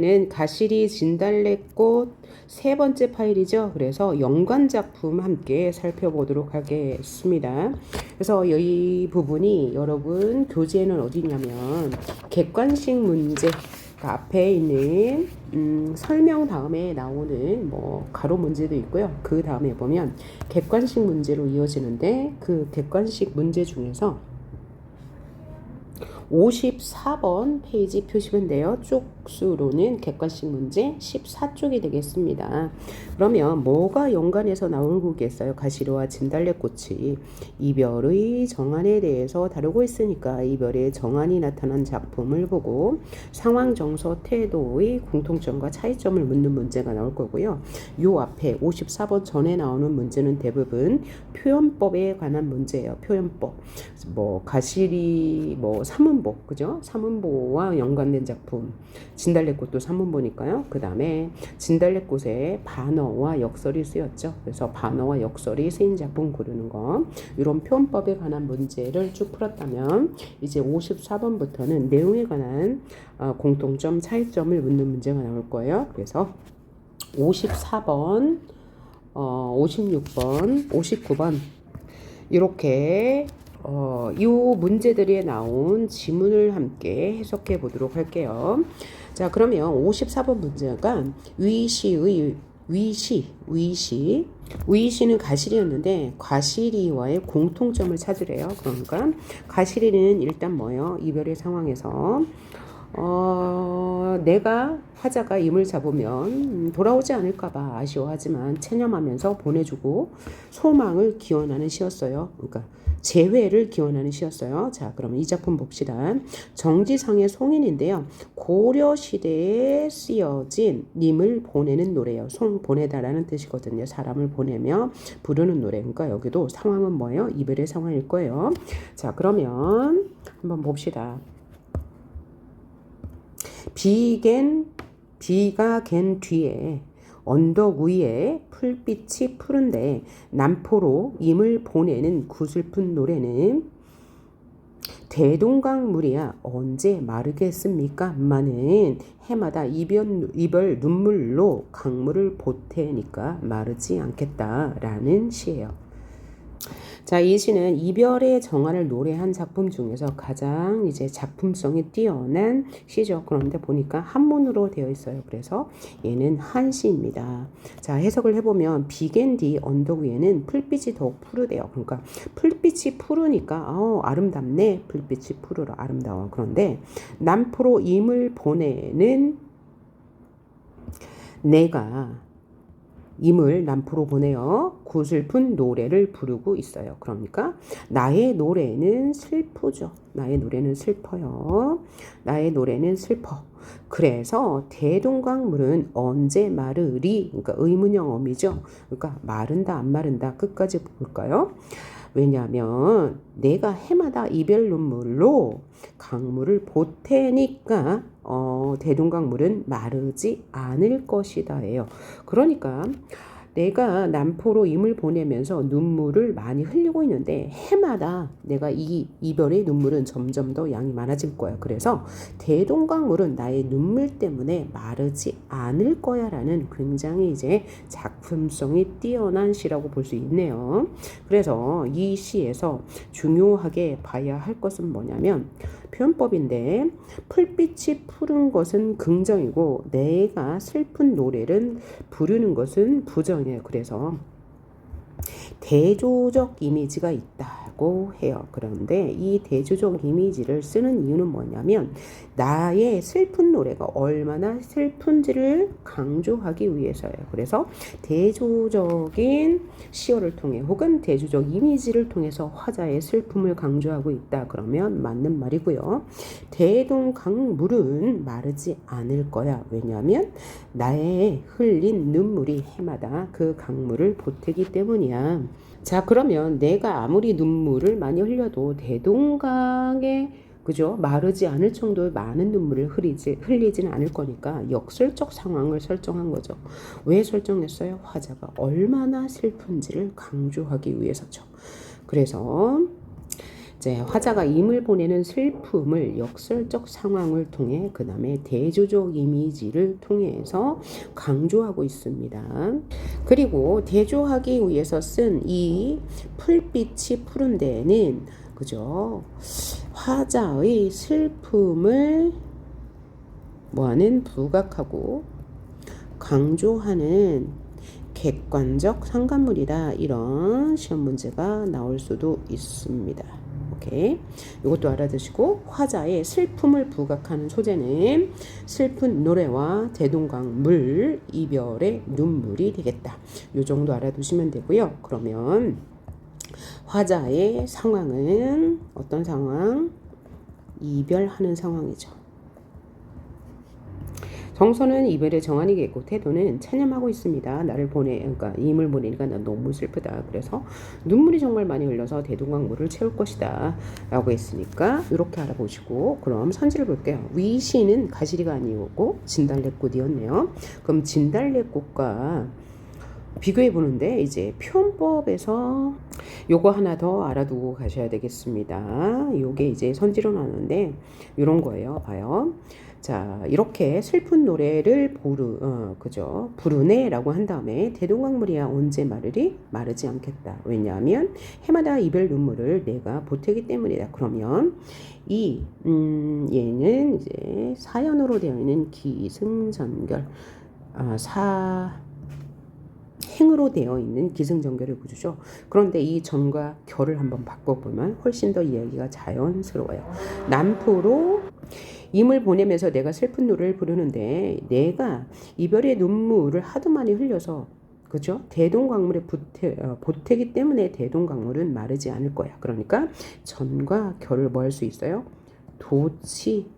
는 가시리 진달래꽃 세 번째 파일이죠. 그래서 연관 작품 함께 살펴보도록 하겠습니다. 그래서 이 부분이 여러분 교재는 어디냐면 객관식 문제 그 앞에 있는 음, 설명 다음에 나오는 뭐 가로 문제도 있고요. 그 다음에 보면 객관식 문제로 이어지는데 그 객관식 문제 중에서 54번 페이지 표시면 돼요. 쪽수로는 객관식 문제 14쪽이 되겠습니다. 그러면 뭐가 연관해서 나오겠어요? 가시로와 진달래꽃이 이별의 정안에 대해서 다루고 있으니까 이별의 정안이 나타난 작품을 보고 상황, 정서, 태도의 공통점과 차이점을 묻는 문제가 나올 거고요. 요 앞에 54번 전에 나오는 문제는 대부분 표현법에 관한 문제예요. 표현법. 뭐 가시리 뭐 삼문보 그죠? 삼문보와 연관된 작품 진달래꽃도 삼문보니까요. 그 다음에 진달래꽃에 반어와 역설이 쓰였죠. 그래서 반어와 역설이 쓰인 작품 고르는 거 이런 표현법에 관한 문제를 쭉 풀었다면 이제 54번부터는 내용에 관한 어, 공통점 차이점을 묻는 문제가 나올 거예요. 그래서 54번 어, 56번 59번 이렇게 어, 이 문제들이 나온 지문을 함께 해석해 보도록 할게요. 자, 그러면 54번 문제가 위시의 위시, 위시, 위시는 가시리였는데 과시리와의 공통점을 찾으래요. 그러니까 가시리는 일단 뭐예요? 이별의 상황에서 어, 내가 화자가 임을 잡으면 돌아오지 않을까봐 아쉬워하지만 체념하면서 보내주고 소망을 기원하는 시였어요. 그러니까 재회를 기원하는 시였어요. 자, 그러면 이 작품 봅시다. 정지상의 송인인데요. 고려 시대에 쓰여진 님을 보내는 노래예요. 송 보내다라는 뜻이거든요. 사람을 보내며 부르는 노래. 그러니까 여기도 상황은 뭐예요? 이별의 상황일 거예요. 자, 그러면 한번 봅시다. 비겐 비가 갠 뒤에 언덕 위에 풀빛이 푸른데 남포로 임을 보내는 구슬픈 노래는 대동강 물이야 언제 마르겠습니까? 마는 해마다 이별, 이별 눈물로 강물을 보태니까 마르지 않겠다라는 시예요. 자, 이 시는 이별의 정화를 노래한 작품 중에서 가장 이제 작품성이 뛰어난 시죠. 그런데 보니까 한문으로 되어 있어요. 그래서 얘는 한시입니다. 자, 해석을 해보면 비겐디 언덕 위에는 풀빛이 더욱 푸르대요. 그러니까 풀빛이 푸르니까 어, 아름답네. 풀빛이 푸르러 아름다워. 그런데 남포로 임을 보내는 내가 임을 남포로 보내어 구슬픈 노래를 부르고 있어요. 그러니까 나의 노래는 슬프죠. 나의 노래는 슬퍼요. 나의 노래는 슬퍼. 그래서 대동강물은 언제 마르리? 그러니까 의문형 어미죠. 그러니까 마른다 안 마른다 끝까지 볼까요? 왜냐하면 내가 해마다 이별 눈물로 강물을 보태니까 어, 대동강물은 마르지 않을 것이다예요. 그러니까 내가 남포로 임을 보내면서 눈물을 많이 흘리고 있는데 해마다 내가 이 이별의 눈물은 점점 더 양이 많아질 거야. 그래서 대동강물은 나의 눈물 때문에 마르지 않을 거야라는 굉장히 이제 작품성이 뛰어난 시라고 볼 수 있네요. 그래서 이 시에서 중요하게 봐야 할 것은 뭐냐면 표현법인데 풀빛이 푸른 것은 긍정이고 내가 슬픈 노래를 부르는 것은 부정이에요. 그래서 대조적 이미지가 있다고 해요. 그런데 이 대조적 이미지를 쓰는 이유는 뭐냐면 나의 슬픈 노래가 얼마나 슬픈지를 강조하기 위해서예요. 그래서 대조적인 시어를 통해 혹은 대조적 이미지를 통해서 화자의 슬픔을 강조하고 있다. 그러면 맞는 말이고요. 대동강 물은 마르지 않을 거야. 왜냐하면 나의 흘린 눈물이 해마다 그 강물을 보태기 때문이야. 자, 그러면 내가 아무리 눈물을 많이 흘려도 대동강에 그죠? 마르지 않을 정도의 많은 눈물을 흘리지, 흘리지는 않을 거니까 역설적 상황을 설정한 거죠. 왜 설정했어요? 화자가 얼마나 슬픈지를 강조하기 위해서죠. 그래서 이제 화자가 임을 보내는 슬픔을 역설적 상황을 통해 그 다음에 대조적 이미지를 통해서 강조하고 있습니다. 그리고 대조하기 위해서 쓴 이 풀빛이 푸른 데에는 그죠 화자의 슬픔을 뭐하는 부각하고 강조하는 객관적 상관물이다 이런 시험 문제가 나올 수도 있습니다. 오케이. 이것도 알아두시고 화자의 슬픔을 부각하는 소재는 슬픈 노래와 대동강 물 이별의 눈물이 되겠다. 이 정도 알아두시면 되고요. 그러면 화자의 상황은 어떤 상황? 이별하는 상황이죠. 정서는 이별의 정한이겠고 태도는 체념하고 있습니다. 나를 보내 그러니까 임을 보내니까 난 너무 슬프다. 그래서 눈물이 정말 많이 흘려서 대동강물을 채울 것이다 라고 했으니까 이렇게 알아보시고 그럼 선지를 볼게요. 위시는 가시리가 아니고 진달래꽃이었네요. 그럼 진달래꽃과 비교해 보는데 이제 표현법에서 요거 하나 더 알아두고 가셔야 되겠습니다. 요게 이제 선지로 나오는데 이런 거예요. 봐요. 자, 이렇게 슬픈 노래를 부르, 어, 그죠? 부르네 라고 한 다음에 대동강물이야 언제 마르리? 마르지 않겠다. 왜냐하면 해마다 이별 눈물을 내가 보태기 때문이다. 그러면 이, 음, 얘는 이제 사연으로 되어 있는 기승전결, 아, 사, 행으로 되어 있는 기승전결의 구조죠. 그런데 이 전과 결을 한번 바꿔보면 훨씬 더 이야기가 자연스러워요. 남포로 임을 보내면서 내가 슬픈 노래를 부르는데 내가 이별의 눈물을 하도 많이 흘려서 그죠? 대동강물에 보태, 어, 보태기 때문에 대동강물은 마르지 않을 거야. 그러니까 전과 결을 뭐 할 수 있어요? 도치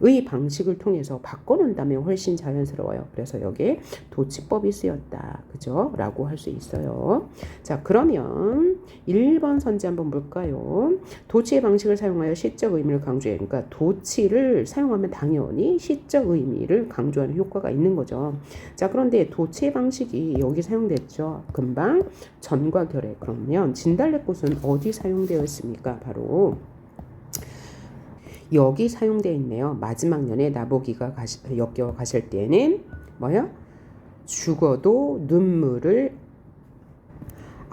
의 방식을 통해서 바꿔놓는다면 훨씬 자연스러워요. 그래서 여기에 도치법이 쓰였다. 그죠? 라고 할 수 있어요. 자, 그러면 1번 선지 한번 볼까요? 도치의 방식을 사용하여 시적 의미를 강조해. 그러니까 도치를 사용하면 당연히 시적 의미를 강조하는 효과가 있는 거죠. 자, 그런데 도치의 방식이 여기 사용됐죠. 금방 전과 결에. 그러면 진달래꽃은 어디 사용되어 있습니까? 바로 여기 사용되어 있네요. 마지막 년에 나보기가 가시, 역겨워 가실 때는 뭐요? 죽어도 눈물을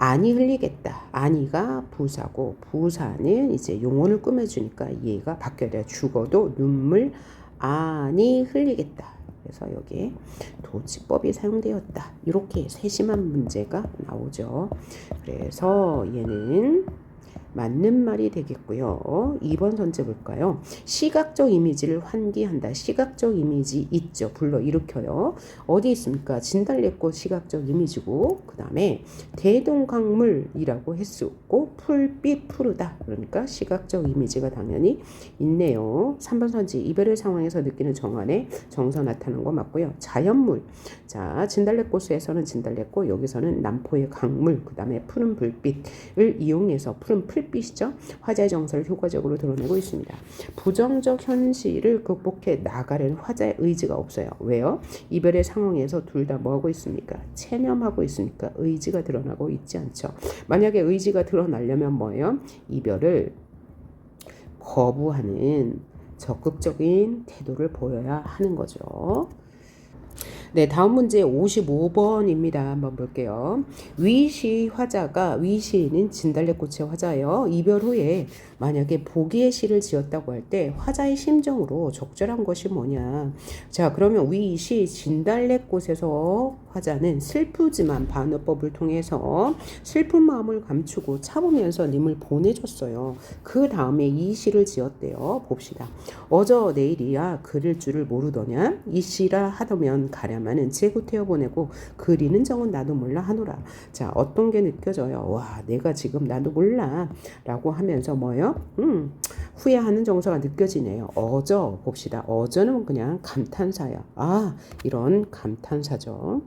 아니 흘리겠다. 아니가 부사고 부사는 이제 용언을 꾸며주니까 얘가 바뀌어야 돼요. 죽어도 눈물 아니 흘리겠다. 그래서 여기에 도치법이 사용되었다. 이렇게 세심한 문제가 나오죠. 그래서 얘는 맞는 말이 되겠고요. 2번 선제 볼까요? 시각적 이미지를 환기한다. 시각적 이미지 있죠. 불러 일으켜요. 어디 있습니까? 진달래꽃 시각적 이미지고 그 다음에 대동강물이라고 했었고 풀빛 푸르다. 그러니까 시각적 이미지가 당연히 있네요. 3번 선지 이별의 상황에서 느끼는 정환의 정서 나타나는 거 맞고요. 자연물. 자 진달래꽃에서는 진달래꽃 여기서는 남포의 강물 그 다음에 푸른 불빛을 이용해서 푸른 풀 햇빛이죠. 화자의 정서를 효과적으로 드러내고 있습니다. 부정적 현실을 극복해 나가려는 화자의 의지가 없어요. 왜요? 이별의 상황에서 둘 다 뭐하고 있습니까? 체념하고 있으니까 의지가 드러나고 있지 않죠. 만약에 의지가 드러나려면 뭐예요? 이별을 거부하는 적극적인 태도를 보여야 하는 거죠. 네, 다음 문제 55번입니다. 한번 볼게요. 위시 화자가 위시는 진달래꽃의 화자예요. 이별 후에 만약에 보기의 시를 지었다고 할 때 화자의 심정으로 적절한 것이 뭐냐. 자, 그러면 위시 진달래꽃에서 화자는 슬프지만 반어법을 통해서 슬픈 마음을 감추고 참으면서 님을 보내줬어요. 그 다음에 이 시를 지었대요. 봅시다. 어저 내일이야 그릴 줄을 모르더냐. 이 시라 하더면 가 랴마는 제구태어 보내고 그리는 정은 나도 몰라 하노라. 자, 어떤 게 느껴져요? 와, 내가 지금 나도 몰라. 라고 하면서 뭐요? 음, 후회하는 정서가 느껴지네요. 어저 봅시다. 어저는 그냥 감탄사야. 아, 이런 감탄사죠.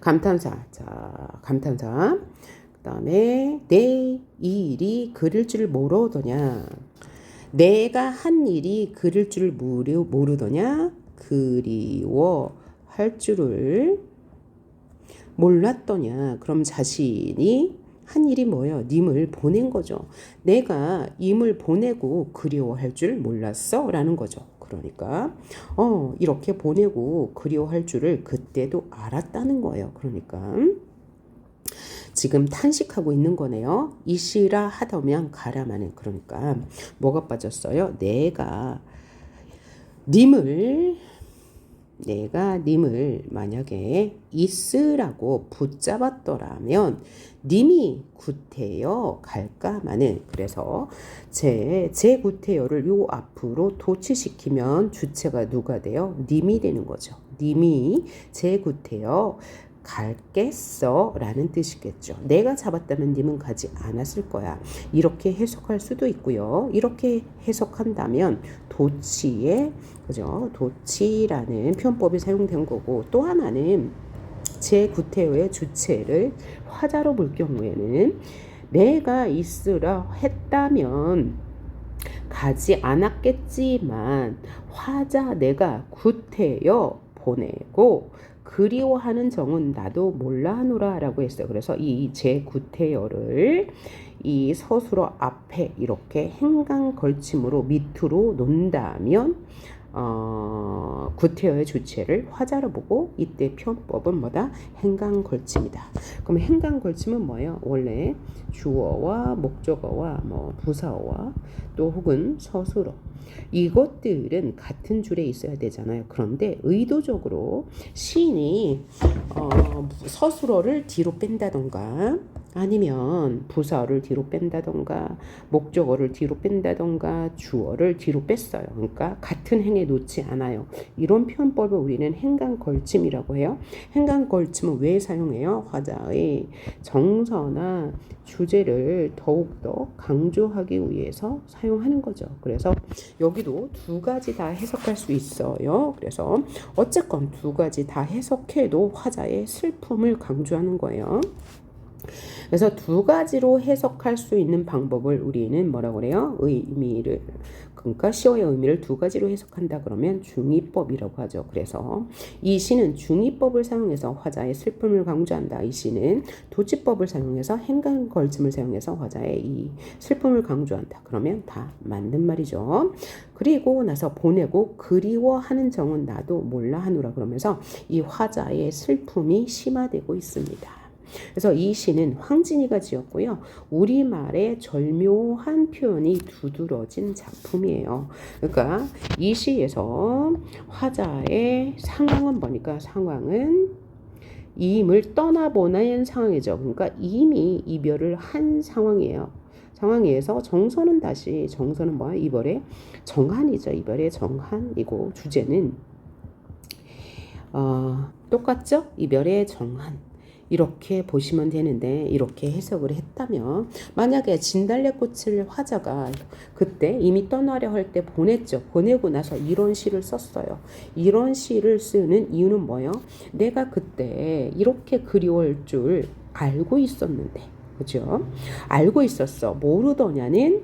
감탄사. 자, 감탄사. 그 다음에 내 일이 그릴 줄 모르더냐. 내가 한 일이 그릴 줄 모르, 모르더냐. 그리워 할 줄을 몰랐더냐? 그럼 자신이 한 일이 뭐예요? 님을 보낸 거죠. 내가 임을 보내고 그리워할 줄 몰랐어? 라는 거죠. 그러니까 어 이렇게 보내고 그리워할 줄을 그때도 알았다는 거예요. 그러니까 지금 탄식하고 있는 거네요. 이시라 하더면 가라마는 그러니까 뭐가 빠졌어요? 내가 님을 내가 님을 만약에 있으라고 붙잡았더라면 님이 구태여 갈까마는 그래서 제, 제 구태여를 요 앞으로 도치시키면 주체가 누가 돼요? 님이 되는 거죠. 님이 제 구태여 갈겠어 라는 뜻이겠죠. 내가 잡았다면 님은 가지 않았을 거야. 이렇게 해석할 수도 있고요. 이렇게 해석한다면 도치의 그죠? 도치라는 표현법이 사용된 거고 또 하나는 제 구태여의 주체를 화자로 볼 경우에는 내가 있으라 했다면 가지 않았겠지만 화자 내가 구태여 보내고 그리워하는 정은 나도 몰라 하노라라고 했어요. 그래서 이 제 구태여를 이 서술어 앞에 이렇게 행간 걸침으로 밑으로 놓는다면 어, 구태여의 주체를 화자로 보고 이때 표현법은 뭐다? 행간걸침이다. 그럼 행간걸침은 뭐예요? 원래 주어와 목적어와 뭐 부사어와 또 혹은 서술어 이것들은 같은 줄에 있어야 되잖아요. 그런데 의도적으로 시인이 어, 서술어를 뒤로 뺀다던가 아니면 부사어를 뒤로 뺀다던가 목적어를 뒤로 뺀다던가 주어를 뒤로 뺐어요. 그러니까 같은 행에 놓지 않아요. 이런 표현법을 우리는 행간 걸침이라고 해요. 행간 걸침은 왜 사용해요? 화자의 정서나 주제를 더욱더 강조하기 위해서 사용하는 거죠. 그래서 여기도 두 가지 다 해석할 수 있어요. 그래서 어쨌건 두 가지 다 해석해도 화자의 슬픔을 강조하는 거예요. 그래서 두 가지로 해석할 수 있는 방법을 우리는 뭐라고 그래요? 의미를 그러니까 시어의 의미를 두 가지로 해석한다 그러면 중의법이라고 하죠. 그래서 이 시는 중의법을 사용해서 화자의 슬픔을 강조한다. 이 시는 도치법을 사용해서 행간 걸침을 사용해서 화자의 이 슬픔을 강조한다. 그러면 다 맞는 말이죠. 그리고 나서 보내고 그리워하는 정은 나도 몰라 하노라 그러면서 이 화자의 슬픔이 심화되고 있습니다. 그래서 이 시는 황진이가 지었고요. 우리말의 절묘한 표현이 두드러진 작품이에요. 그러니까 이 시에서 화자의 상황은 뭐니까 상황은 이임을 떠나보낸 상황이죠. 그러니까 이미 이별을 한 상황이에요. 상황에서 정서는 다시 정서는 뭐야? 이별의 정한이죠. 이별의 정한이고 주제는 어, 똑같죠? 이별의 정한. 이렇게 보시면 되는데 이렇게 해석을 했다면 만약에 진달래꽃을 화자가 그때 이미 떠나려 할 때 보냈죠. 보내고 나서 이런 시를 썼어요. 이런 시를 쓰는 이유는 뭐예요? 내가 그때 이렇게 그리울 줄 알고 있었는데 그죠? 알고 있었어. 모르더냐는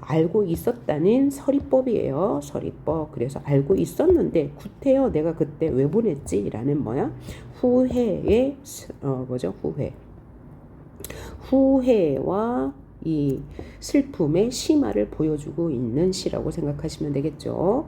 알고 있었다는 서리법이에요. 서리법. 그래서 알고 있었는데 구태여 내가 그때 왜 보냈지라는 뭐야? 후회의 어 뭐죠? 후회. 후회와 이 슬픔의 심화를 보여주고 있는 시라고 생각하시면 되겠죠.